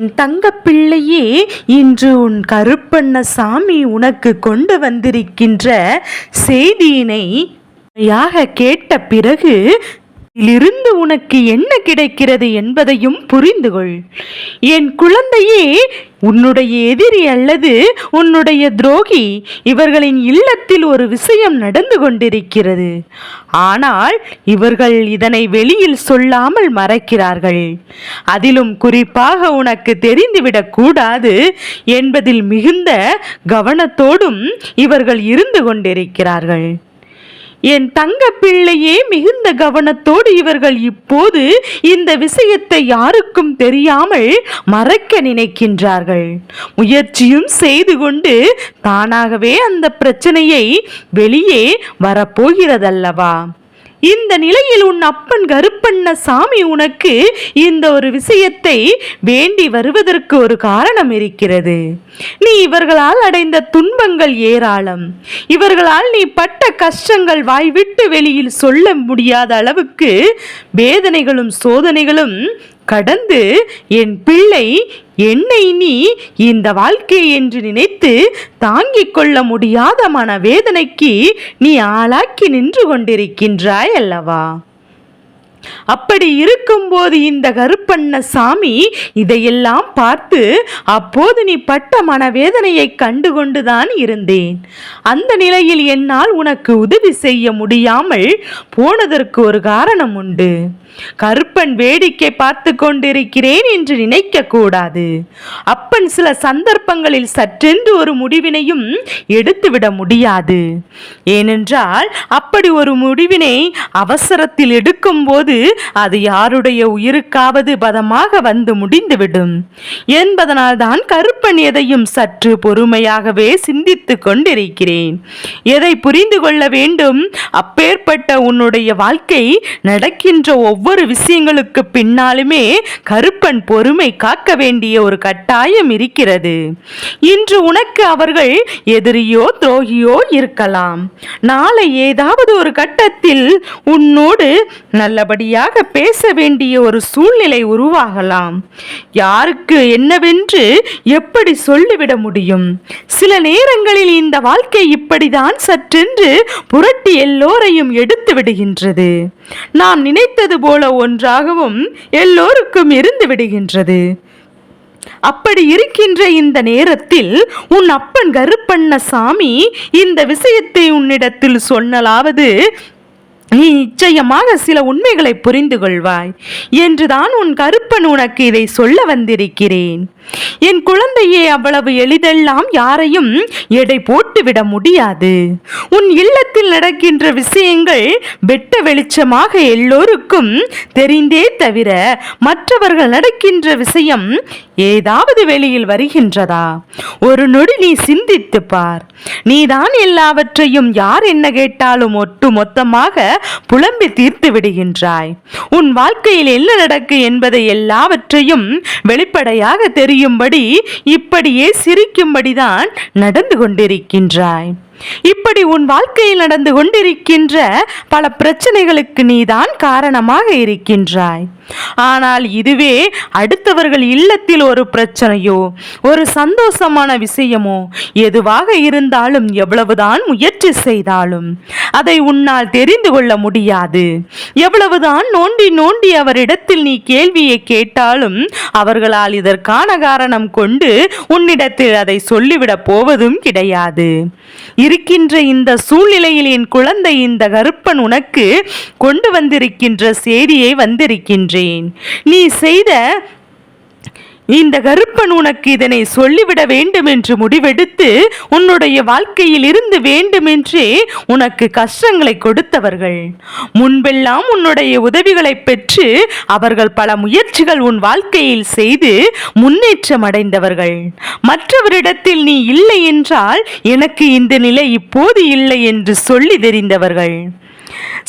என் தங்க பிள்ளையே இன்று உன் கருப்பண்ண சாமி உனக்கு கொண்டு வந்திருக்கின்ற செய்தியினை யாக கேட்ட பிறகு இதிலிருந்து உனக்கு என்ன கிடைக்கிறது என்பதையும் புரிந்து கொள் என் குழந்தையே உன்னுடைய எதிரி அல்லது உன்னுடைய துரோகி இவர்களின் இல்லத்தில் ஒரு விஷயம் நடந்து கொண்டிருக்கிறது. ஆனால் இவர்கள் இதனை வெளியில் சொல்லாமல் மறைக்கிறார்கள். அதிலும் குறிப்பாக உனக்கு தெரிந்துவிடக் கூடாது என்பதில் மிகுந்த கவனத்தோடும் இவர்கள் இருந்து கொண்டிருக்கிறார்கள். என் தங்க பிள்ளையே மிகுந்த கவனத்தோடு இவர்கள் இப்போது இந்த விஷயத்தை யாருக்கும் தெரியாமல் மறைக்க நினைக்கின்றார்கள். முயற்சியும் செய்து கொண்டு தானாகவே அந்த பிரச்சனையை வெளியே வரப்போகிறதல்லவா? இந்த நிலையில் உன் அப்பன் கருப்பண்ண சாமி உனக்கு இந்த ஒரு விஷயத்தை வேண்டி வருவதற்கு ஒரு காரணம் இருக்கிறது. நீ இவர்களால் அடைந்த துன்பங்கள் ஏராளம். இவர்களால் நீ பட்ட கஷ்டங்கள் வாய்விட்டு வெளியில் சொல்ல முடியாத அளவுக்கு வேதனைகளும் சோதனைகளும் கடந்து என் பிள்ளை என்னை நீ இந்த வாழ்க்கை என்று நினைத்து தாங்கிக் கொள்ள முடியாத மனவேதனைக்கு நீ ஆளாக்கி நின்று கொண்டிருக்கின்றாய் அல்லவா? அப்படி இருக்கும்போது இந்த கருப்பண்ண சாமி இதையெல்லாம் பார்த்து அப்போது நீ பட்ட மனவேதனையை கண்டுகொண்டுதான் இருந்தேன். அந்த நிலையில் என்னால் உனக்கு உதவி செய்ய முடியாமல் போனதற்கு ஒரு காரணம் உண்டு. கருப்பன் வேடிக்கை பார்த்து கொண்டிருக்கிறேன் என்று நினைக்க கூடாது அப்பன் சில சந்தர்ப்பங்களில் சற்றென்று ஒரு முடிவினையும் எடுத்துவிட முடியாது. ஏனென்றால் அப்படி ஒரு முடிவினை அவசரத்தில் எடுக்கும்போது அது யாருடைய உயிருக்காவது பதமாக வந்து முடிந்துவிடும். என்பதனால் தான் கருப்பன் எதையும் சற்று பொறுமையாகவே சிந்தித்து கொண்டிருக்கிறேன். எதை புரிந்து கொள்ள வேண்டும்? அப்பேற்பட்ட உன்னுடைய வாழ்க்கை நடக்கின்ற ஒவ்வொரு ஒவ்வொரு விஷயங்களுக்கு பின்னாலுமே கருப்பன் பொறுமை காக்க வேண்டிய ஒரு கட்டாயம் இருக்கிறது. இன்று உனக்கு அவர்கள் எதிரியோ துரோகியோ இருக்கலாம். நாளை ஏதாவது ஒரு கட்டத்தில் உன்னோடு நல்லபடியாக பேச வேண்டிய ஒரு சூழ்நிலை உருவாகலாம். யாருக்கு என்னவென்று எப்படி சொல்லிவிட முடியும்? சில நேரங்களில் இந்த வாழ்க்கை இப்படிதான் சற்றென்று புரட்டி எல்லோரையும் எடுத்து விடுகின்றது. நாம் நினைத்தது போல ஒன்றாகவும் எல்லோருக்கும் இருந்து விடுகின்றது. அப்படி இருக்கின்ற இந்த நேரத்தில் உன் அப்பன் கருப்பண்ண சாமி இந்த விஷயத்தை உன்னிடத்தில் சொன்னலாவது நீ நிச்சயமாக சில உண்மைகளை புரிந்து கொள்வாய் என்றுதான் உன் கருப்பன் உனக்கு இதை சொல்ல வந்திருக்கிறேன். என் குழந்தையே அவ்வளவு எளிதெல்லாம் யாரையும் எடை போட்டுவிட முடியாது. உன் இல்லத்தில் நடக்கின்ற விஷயங்கள் வெட்ட வெளிச்சமாக எல்லோருக்கும் தெரிந்தே தவிர மற்றவர்கள் நடக்கின்ற விஷயம் ஏதாவது வெளியில் வருகின்றதா? ஒரு நொடி நீ சிந்தித்து பார். நீதான் எல்லாவற்றையும் யார் என்ன கேட்டாலும் ஒட்டு மொத்தமாக புலம்பி தீர்த்து விடுகின்றாய். உன் வாழ்க்கையில் என்ன நடக்கு என்பதை எல்லாவற்றையும் வெளிப்படையாக தெரியும்படி இப்படியே சிரிக்கும்படிதான் நடந்து கொண்டிருக்கின்றாய். இப்படி உன் வாழ்க்கையில் நடந்து கொண்டிருக்கின்ற பல பிரச்சனைகளுக்கு நீதான் காரணமாக இருக்கின்றாய். ஆனால் இதுவே அடுத்தவர்கள் இல்லத்தில் ஒரு பிரச்சனையோ ஒரு சந்தோஷமான விஷயமோ எதுவாக இருந்தாலும் எவ்வளவுதான் முயற்சி செய்தாலும் அதை உன்னால் தெரிந்து கொள்ள முடியாது. எவ்வளவுதான் நோண்டி நோண்டி அவரிடத்தில் நீ கேள்வியை கேட்டாலும் அவர்களால் இதற்கான காரணம் கொண்டு உன்னிடத்தில் அதை சொல்லிவிடப் போவதும் கிடையாது. இருக்கின்ற இந்த சூழ்நிலையில் என் குழந்தை இந்த கருப்பன் உனக்கு கொண்டு வந்திருக்கின்ற செய்தியை வந்திருக்கின்றேன் நீ செய்த இந்த கருப்பன் உனக்கு இதனை சொல்லிவிட வேண்டும் என்று முடிவெடுத்து உன்னுடைய வாழ்க்கையில் இருந்து வேண்டுமென்றே உனக்கு கஷ்டங்களை கொடுத்தவர்கள். முன்பெல்லாம் உன்னுடைய உதவிகளை பெற்று அவர்கள் பல முயற்சிகள் உன் வாழ்க்கையில் செய்து முன்னேற்றம் அடைந்தவர்கள். மற்றவரிடத்தில் நீ இல்லை என்றால் எனக்கு இந்த நிலை இப்போது இல்லை என்று சொல்லி தெரிந்தவர்கள்.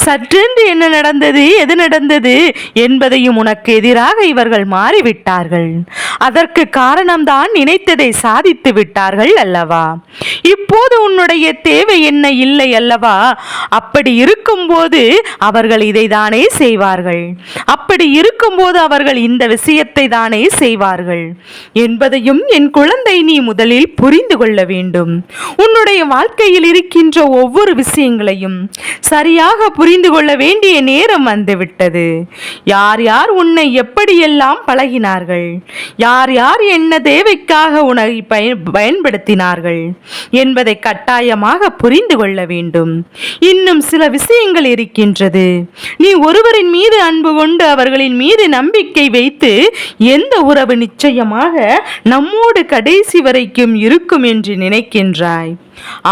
சற்றென்று என்ன நடந்தது? எது நடந்தது? என்பதையும் உனக்கு எதிராக இவர்கள் மாறிவிட்டார்கள். அதற்கு காரணம்தான் நினைத்ததை சாதித்து விட்டார்கள் அல்லவா? இப்போது உன்னுடைய தேவை என்ன? இல்லை அல்லவா? அப்படி இருக்கும்போது அவர்கள் இதை தானே செய்வார்கள். அப்படி இருக்கும்போது அவர்கள் இந்த விஷயத்தை தானே செய்வார்கள். என்பதையும் என் குழந்தை நீ முதலில் புரிந்து கொள்ள வேண்டும். உன்னுடைய வாழ்க்கையில் இருக்கின்ற ஒவ்வொரு விஷயங்களையும் சரியாக புரிந்து கொள்ள வேண்டிய நேரம் வந்துவிட்டது. யார் யார் உன்னை எப்படியெல்லாம் பழகினார்கள்? யார் யார் என்ன தேவைக்காக உன்னை பயன் பயன்படுத்தினார்கள்? என்பதை கட்டாயமாக புரிந்து கொள்ள வேண்டும். இன்னும் சில விஷயங்கள் இருக்கின்றது. நீ ஒருவரின் மீது அன்பு கொண்டு அவர்களின் மீது நம்பிக்கை வைத்து எந்த உறவு நிச்சயமாக நம்மோடு கடைசி வரைக்கும் இருக்கும் என்று நினைக்கின்றாய்.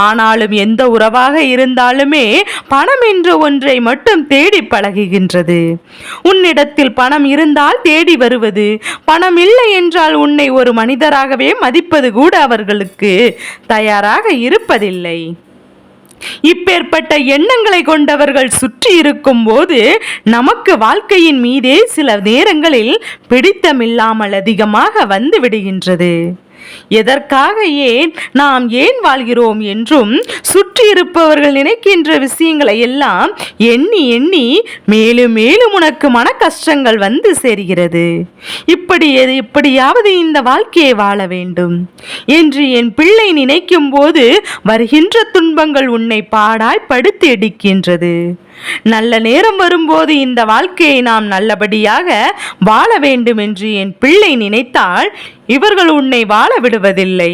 ஆனாலும் எந்த உறவாக இருந்தாலுமே பணம் என்ற ஒன்றை மட்டும் தேடி பழகுகின்றது. உன்னிடத்தில் பணம் இருந்தால் தேடி வருவது பணம் இல்லை என்றால் உன்னை ஒரு மனிதராகவே மதிப்பது கூட அவர்களுக்கு தயாராக இருப்பதில்லை. இப்பேற்பட்ட எண்ணங்களை கொண்டவர்கள் சுற்றி இருக்கும் போது நமக்கு வாழ்க்கையின் மீதே சில நேரங்களில் பிடித்தமில்லாமல் அதிகமாக வந்து விடுகின்றது. எதற்காக ஏன் நாம் ஏன் வாழ்கிறோம் என்றும் சுற்றி இருப்பவர்கள் நினைக்கின்ற விஷயங்களை எல்லாம் எண்ணி எண்ணி மேலும் மேலும் உனக்கு மன கஷ்டங்கள் வந்து சேர்கிறது. இப்படி எது இப்படியாவது இந்த வாழ்க்கையை வாழ வேண்டும் என்று என் பிள்ளை நினைக்கும் போது வருகின்ற துன்பங்கள் உன்னை பாடாய் படுத்து எடுக்கின்றது நல்ல நேரம் வரும்போது இந்த வாழ்க்கையை நாம் நல்லபடியாக வாழ வேண்டும் என்று என் பிள்ளை நினைத்தால் இவர்கள் உன்னை வாழ விடுவதில்லை.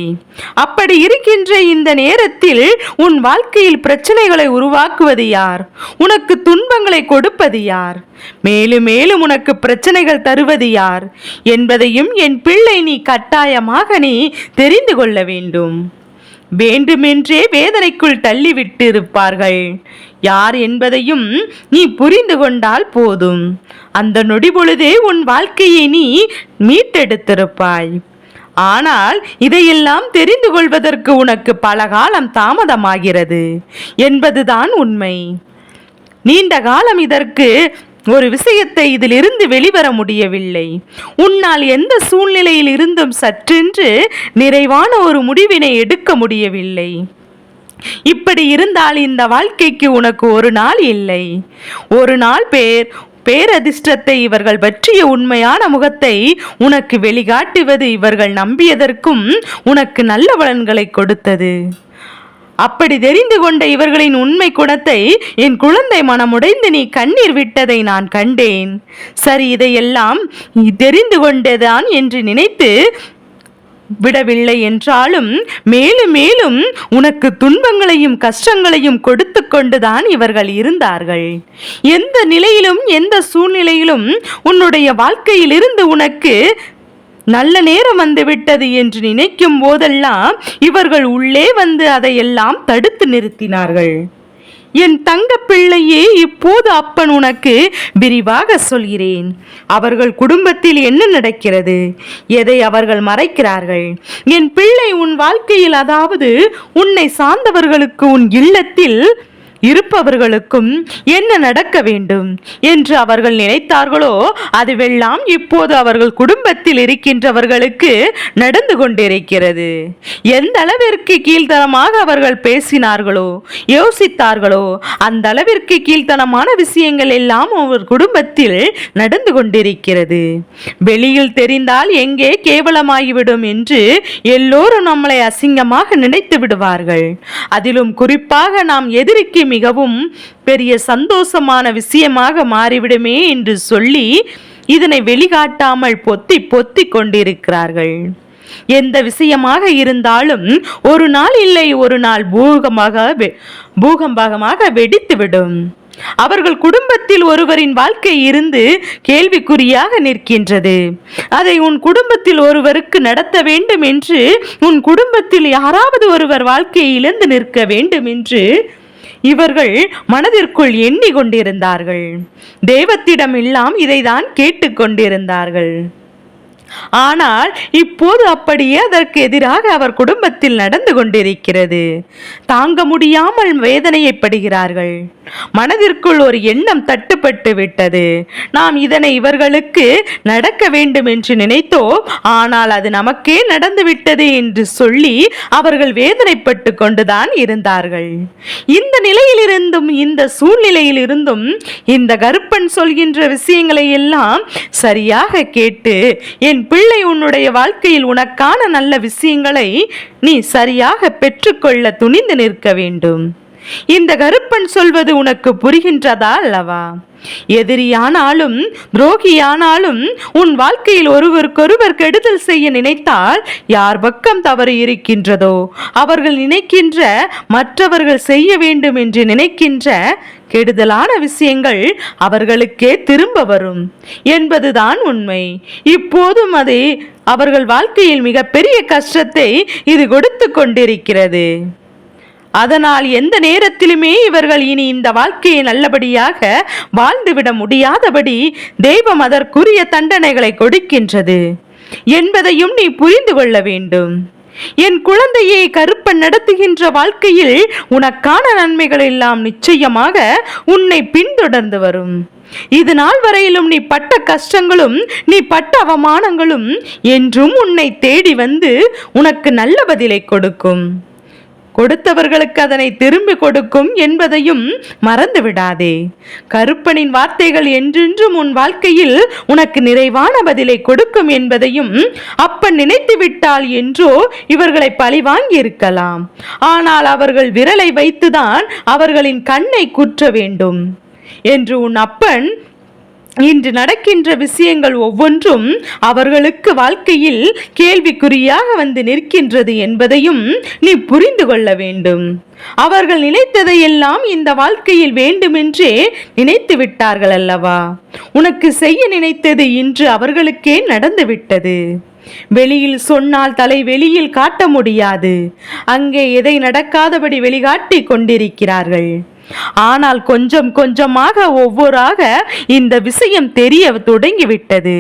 அப்படி இருக்கின்ற இந்த நேரத்தில் உன் வாழ்க்கையில் பிரச்சனைகளை உருவாக்குவது யார்? உனக்கு துன்பங்களை கொடுப்பது யார்? மேலும் மேலும் உனக்கு பிரச்சனைகள் தருவது யார்? என்பதையும் என் பிள்ளை நீ கட்டாயமாக நீ தெரிந்து கொள்ள வேண்டும். வேண்டுமென்றே வேதனைக்குள் தள்ளிவிட்டு இருப்பார்கள் யார் என்பதையும் நீ புரிந்து கொண்டால் போதும். அந்த நொடி பொழுதே உன் வாழ்க்கையை நீ மீட்டெடுத்திருப்பாய். ஆனால் இதையெல்லாம் தெரிந்து கொள்வதற்கு உனக்கு பல காலம் தாமதமாகிறது என்பதுதான் உண்மை. நீண்ட காலம் இதற்கு ஒரு விஷயத்தை இதிலிருந்து வெளிவர முடியவில்லை. உன்னால் எந்த சூழ்நிலையில் இருந்தும் சற்றென்று நிறைவான ஒரு முடிவினை எடுக்க முடியவில்லை. இப்படி இருந்தால் இந்த வாழ்க்கைக்கு உனக்கு ஒரு நாள் இல்லை. ஒரு நாள் பேர் பேரதிர்ஷ்டத்தை இவர்கள் பற்றிய உண்மையான முகத்தை உனக்கு வெளிகாட்டுவது இவர்கள் நம்பியதற்கும் உனக்கு நல்ல பலன்களை கொடுத்தது. அப்படி தெரிந்து கொண்ட இவர்களின் உண்மை குணத்தை என் குழந்தை மனமுடைந்து நீ கண்ணீர் விட்டதை நான் கண்டேன். சரி இதையெல்லாம் தெரிந்து கொண்டதான் என்று நினைத்து விடவில்லை என்றாலும் மேலும் மேலும் உனக்கு துன்பங்களையும் கஷ்டங்களையும் கொடுத்து கொண்டுதான் இவர்கள் இருந்தார்கள். எந்த நிலையிலும் எந்த சூழ்நிலையிலும் உன்னுடைய வாழ்க்கையிலிருந்து உனக்கு நல்ல நேரம் வந்துவிட்டது என்று நினைக்கும் போதெல்லாம் இவர்கள் உள்ளே வந்து அதையெல்லாம் தடுத்து நிறுத்தினார்கள். என் தங்க பிள்ளையே இப்போது அப்பன் உனக்கு விரிவாக சொல்கிறேன். அவர்கள் குடும்பத்தில் என்ன நடக்கிறது? எதை அவர்கள் மறைக்கிறார்கள்? என் பிள்ளை உன் வாழ்க்கையில் அதாவது உன்னை சார்ந்தவர்களுக்கு உன் இல்லத்தில் இருப்பவர்களுக்கும் என்ன நடக்க வேண்டும் என்று அவர்கள் நினைத்தார்களோ அதுவெல்லாம் இப்போது அவர்கள் குடும்பத்தில் இருக்கின்றவர்களுக்கு நடந்து கொண்டிருக்கிறது. எந்த அளவிற்கு கீழ்த்தரமாக அவர்கள் பேசினார்களோ யோசித்தார்களோ அந்த அளவிற்கு கீழ்த்தனமான விஷயங்கள் எல்லாம் அவர் குடும்பத்தில் நடந்து கொண்டிருக்கிறது. வெளியில் தெரிந்தால் எங்கே கேவலமாகிவிடும் என்று எல்லோரும் நம்மளை அசிங்கமாக நினைத்து விடுவார்கள். அதிலும் குறிப்பாக நாம் எதிரிக்கு மிகவும் பெரிய சந்தோஷமான விஷயமாக மாறிவிடுமே என்று சொல்லி இதனை வெளிகாட்டாமல் பொத்தி பொத்தி கொண்டிருக்கிறார்கள். எந்த விஷயமாக இருந்தாலும் ஒரு நாள் இல்லை ஒரு நாள் பூகமாக பூகம்பாகமாக வெடித்துவிடும். அவர்கள் குடும்பத்தில் ஒருவரின் வாழ்க்கை இருந்து கேள்விக்குறியாக நிற்கின்றது. அதை உன் குடும்பத்தில் ஒருவருக்கு நடத்த வேண்டும் என்று உன் குடும்பத்தில் யாராவது ஒருவர் வாழ்க்கையை இழந்து நிற்க வேண்டும் என்று இவர்கள் மனதிற்குள் எண்ணிக் கொண்டிருந்தார்கள் தெய்வத்திடமெல்லாம் இதைதான் கேட்டுக்கொண்டிருந்தார்கள். ஆனால் இப்போது அப்படியே அதற்கு எதிராக அவர் குடும்பத்தில் நடந்து கொண்டிருக்கிறது. தாங்க முடியாமல் வேதனையப்படுகிறார்கள். மனதிற்குள் ஒரு எண்ணம் தட்டுப்பட்டு விட்டது. நாம் இதனை இவர்களுக்கு நடக்க வேண்டும் என்று நினைத்தோம். ஆனால் அது நமக்கே நடந்து விட்டது என்று சொல்லி அவர்கள் வேதனைப்பட்டு கொண்டுதான் இருந்தார்கள். இந்த நிலையிலிருந்தும் இந்த சூழ்நிலையில் இருந்தும் இந்த கருப்பன் சொல்கின்ற விஷயங்களை எல்லாம் சரியாக கேட்டு என் பிள்ளை உன்னுடைய வாழ்க்கையில் உனக்கான நல்ல விஷயங்களை நீ சரியாக பெற்றுக்கொள்ள துணிந்து நிற்க வேண்டும். இந்த கருப்பன் சொல்வது உனக்கு புரிகின்றதா அல்லவா எதிரியானாலும் துரோகியானாலும் உன் வாழ்க்கையில் ஒருவருக்கொருவர் கெடுதல் செய்ய நினைத்தால் யார் பக்கம் தவறு இருக்கின்றதோ அவர்கள் நினைக்கின்ற மற்றவர்கள் செய்ய வேண்டும் என்று நினைக்கின்ற கெடுதலான விஷயங்கள் அவர்களுக்கே திரும்ப வரும் என்பதுதான் உண்மை. இப்போதும் அதை அவர்கள் வாழ்க்கையில் மிகப்பெரிய கஷ்டத்தை இது கொடுத்து கொண்டிருக்கிறது. அதனால் எந்த நேரத்திலுமே இவர்கள் இனி இந்த வாழ்க்கையை நல்லபடியாக வாழ்ந்துவிட முடியாதபடி தெய்வம் அதற்குரிய தண்டனைகளை கொடுக்கின்றது. என்பதையும் நீ புரிந்து கொள்ள வேண்டும். என் குழந்தையை கருப்பன் நடத்துகின்ற வாழ்க்கையில் உனக்கான நன்மைகள் எல்லாம் நிச்சயமாக உன்னை பின்தொடர்ந்து வரும். இது நாள் வரையிலும் நீ பட்ட கஷ்டங்களும் நீ பட்ட அவமானங்களும் என்றும் உன்னை தேடி வந்து உனக்கு நல்ல பதிலை கொடுக்கும். கொடுத்தவர்களுக்கு அதனை திரும்பி கொடுக்கும் என்பதையும் மறந்து விடாதே கருப்பனின் வார்த்தைகள் என்றென்றும் உன் வாழ்க்கையில் உனக்கு நிறைவான பதிலை கொடுக்கும் என்பதையும் அப்பன் நினைத்து விட்டால் என்றோ இவர்களை பழிவாங்கி இருக்கலாம் ஆனால் அவர்கள் விரலை வைத்துதான் அவர்களின் கண்ணை குற்ற வேண்டும். என்று உன் அப்பன் இன்று நடக்கின்ற விஷயங்கள் ஒவ்வொன்றும் அவர்களுக்கு வாழ்க்கையில் கேள்விக்குறியாக வந்து நிற்கின்றது என்பதையும் நீ புரிந்து கொள்ள வேண்டும். அவர்கள் நினைத்ததையெல்லாம் இந்த வாழ்க்கையில் வேண்டுமென்றே நினைத்து விட்டார்கள் அல்லவா? உனக்கு செய்ய நினைத்தது இன்று அவர்களுக்கே நடந்துவிட்டது வெளியில் சொன்னால் தலை வெளியில் காட்ட முடியாது. அங்கே எதை நடக்காதபடி வெளிகாட்டி கொண்டிருக்கிறார்கள். ஆனால் கொஞ்சம் கொஞ்சமாக ஒவ்வொராக இந்த விஷயம் தெரிய தொடங்கிவிட்டது.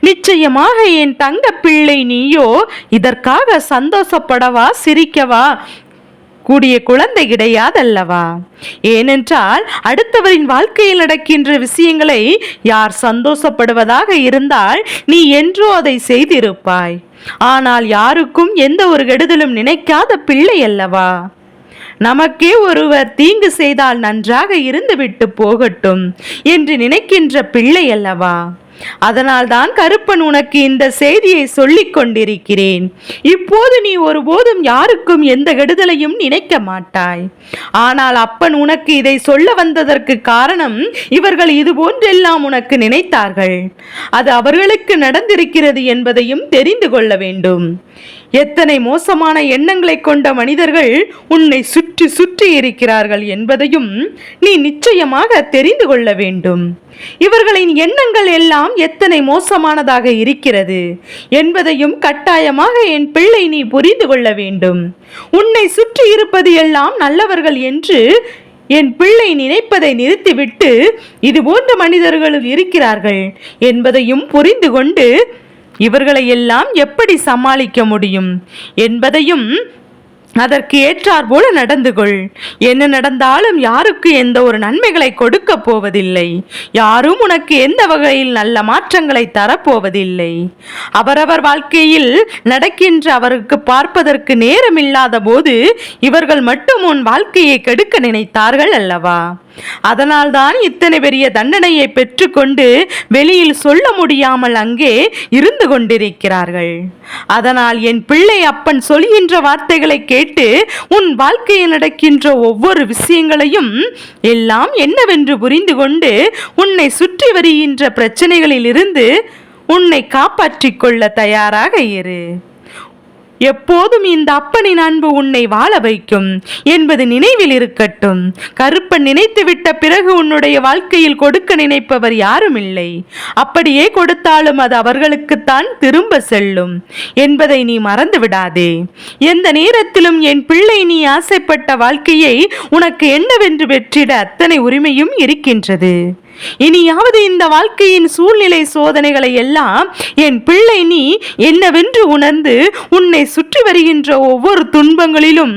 நிச்சயமாக என் தங்க பிள்ளை நீயோ இதற்காக சந்தோஷப்படவா சிரிக்கவா? கூடிய குழந்தை கிடையாதல்லவா? ஏனென்றால் அடுத்தவரின் வாழ்க்கையில் நடக்கின்ற விஷயங்களை யார் சந்தோஷப்படுவதாக இருந்தால் நீ என்றோ அதை செய்திருப்பாய். ஆனால் யாருக்கும் எந்த ஒரு கெடுதலும் நினைக்காத பிள்ளை அல்லவா? நமக்கே ஒருவர் தீங்கு செய்தால் நன்றாக இருந்துவிட்டு போகட்டும் என்று நினைக்கின்ற பிள்ளை அல்லவா? அதனால்தான் கருப்பன் உனக்கு இந்த செய்தியை சொல்லிக் கொண்டிருக்கிறேன். இப்போது நீ ஒருபோதும் யாருக்கும் எந்த கெடுதலையும் நினைக்க மாட்டாய். ஆனால் அப்பன் உனக்கு இதை சொல்ல வந்ததற்கு காரணம் இவர்கள் இது போன்றெல்லாம் உனக்கு நினைத்தார்கள். அது அவர்களுக்கு நடந்திருக்கிறது என்பதையும் தெரிந்து கொள்ள வேண்டும். எத்தனை மோசமான எண்ணங்களை கொண்ட மனிதர்கள் உன்னை சுற்றி சுற்றி இருக்கிறார்கள் என்பதையும் நீ நிச்சயமாக தெரிந்து கொள்ள வேண்டும். இவர்களின் எண்ணங்கள் எல்லாம் எத்தனை மோசமானதாக இருக்கிறது என்பதையும் கட்டாயமாக என் பிள்ளை நீ புரிந்து கொள்ள வேண்டும். உன்னை சுற்றி இருப்பது எல்லாம் நல்லவர்கள் என்று என் பிள்ளை நினைப்பதை நிறுத்திவிட்டு இதுபோன்ற மனிதர்களும் இருக்கிறார்கள் என்பதையும் புரிந்து கொண்டு இவர்களை எல்லாம் எப்படி சமாளிக்க முடியும்? என்பதையும் அதற்கு ஏற்றார் போல நடந்து கொள். என்ன நடந்தாலும் யாருக்கு எந்த ஒரு நன்மைகளை கொடுக்க போவதில்லை. யாரும் உனக்கு எந்த வகையில் நல்ல மாற்றங்களை தரப்போவதில்லை. அவரவர் வாழ்க்கையில் நடக்கின்ற அவருக்கு பார்ப்பதற்கு நேரமில்லாத போது இவர்கள் மட்டும் உன் வாழ்க்கையை கெடுக்க நினைத்தார்கள் அல்லவா? அதனால்தான் இத்தனை பெரிய தண்டனையை பெற்றுக்கொண்டு வெளியில் சொல்ல முடியாமல் அங்கே இருந்து கொண்டிருக்கிறார்கள். அதனால் என் பிள்ளை அப்பன் சொல்கின்ற வார்த்தைகளை கேட்டு உன் வாழ்க்கையில் நடக்கின்ற ஒவ்வொரு விஷயங்களையும் எல்லாம் என்னவென்று புரிந்து கொண்டு உன்னை சுற்றி வருகின்ற பிரச்சனைகளில் இருந்து உன்னை காப்பாற்றிக் கொள்ள தயாராக இரு. எப்போதும் இந்த அப்பனின் அன்பு உன்னை வாழ வைக்கும் என்பது நினைவில் இருக்கட்டும். கருப்பன் நினைத்துவிட்ட பிறகு உன்னுடைய வாழ்க்கையில் கொடுக்க நினைப்பவர் யாரும் இல்லை. அப்படியே கொடுத்தாலும் அது அவர்களுக்குத்தான் திரும்ப செல்லும் என்பதை நீ மறந்து விடாதே. எந்த நேரத்திலும் என் பிள்ளை நீ ஆசைப்பட்ட வாழ்க்கையை உனக்கு என்னவென்று வெற்றிட அத்தனை உரிமையும் இருக்கின்றது. இனியாவது இந்த வாழ்க்கையின் சூழ்நிலை சோதனைகளை எல்லாம் என் பிள்ளை நீ என்னவென்று உணர்ந்து உன்னை சுற்றி வருகின்ற ஒவ்வொரு துன்பங்களிலும்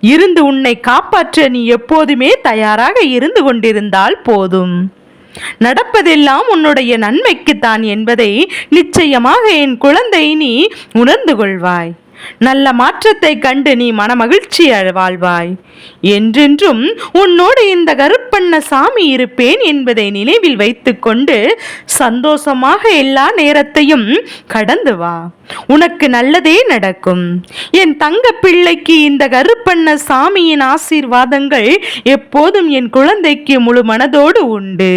இருந்து உன்னை காப்பாற்ற நீ எப்போதுமே தயாராக இருந்து கொண்டிருந்தால் போதும். நடப்பதெல்லாம் உன்னுடைய நன்மைக்குத்தான் என்பதை நிச்சயமாக என் குழந்தை நீ உணர்ந்து கொள்வாய். நல்ல மாற்றத்தை கண்டு நீ மனமகிழ்ச்சி வாழ்வாய். என்றென்றும் உன்னோடு இந்த கருப்பண்ண சாமி இருப்பேன் என்பதை நினைவில் வைத்துக்கொண்டு சந்தோஷமாக எல்லா நேரத்தையும் கடந்து வா. உனக்கு நல்லதே நடக்கும். என் தங்க பிள்ளைக்கு இந்த கருப்பண்ண சாமியின் ஆசீர்வாதங்கள் எப்போதும் என் குழந்தைக்கு முழு மனதோடு உண்டு.